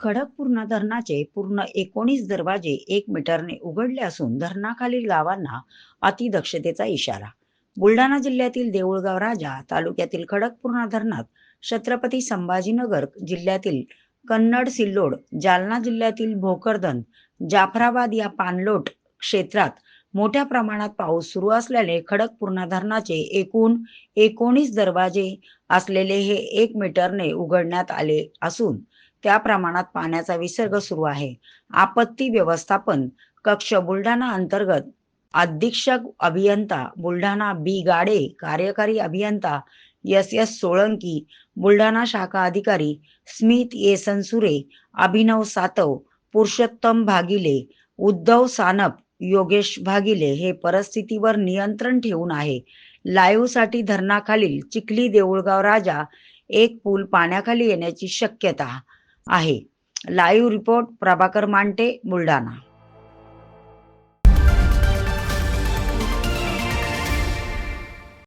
खडकपूर्णा धरणाचे पूर्ण एकोणीस दरवाजे एक मीटरने उघडले असून धरणाखालील गावांना अतिदक्षतेचा इशारा. बुलढाणा जिल्ह्यातील देऊळगाव राजा तालुक्यातील खडकपूर्णा धरणात छत्रपती संभाजीनगर जिल्ह्यातील कन्नड सिल्लोड जालना जिल्ह्यातील भोकरदन जाफराबाद या पाणलोट क्षेत्रात मोठ्या प्रमाणात पाऊस सुरू असल्याने खडकपूर्णा धरणाचे एकूण एकोणीस दरवाजे असलेले हे एक मीटरने उघडण्यात आले असून त्या प्रमाणात पाण्याचा विसर्ग सुरू आहे. आपत्ती व्यवस्थापन कक्ष बुलढाणा अंतर्गत अधीक्षक अभियंता बुलढाणा बी गाडे कार्यकारी अभियंता एस एस सोळंकी बुलढाणा शाखा अधिकारी स्मित ए सनसुरे अभिनव सातव पुरुषोत्तम भागिले उद्धव सानप योगेश भागिले हे परिस्थितीवर नियंत्रण ठेवून आहे. लाईव्ह धरणाखालील चिखली देऊळगाव राजा एक पूल पाण्याखाली येण्याची शक्यता आहे. Live report Prabhakar Mante Buldhana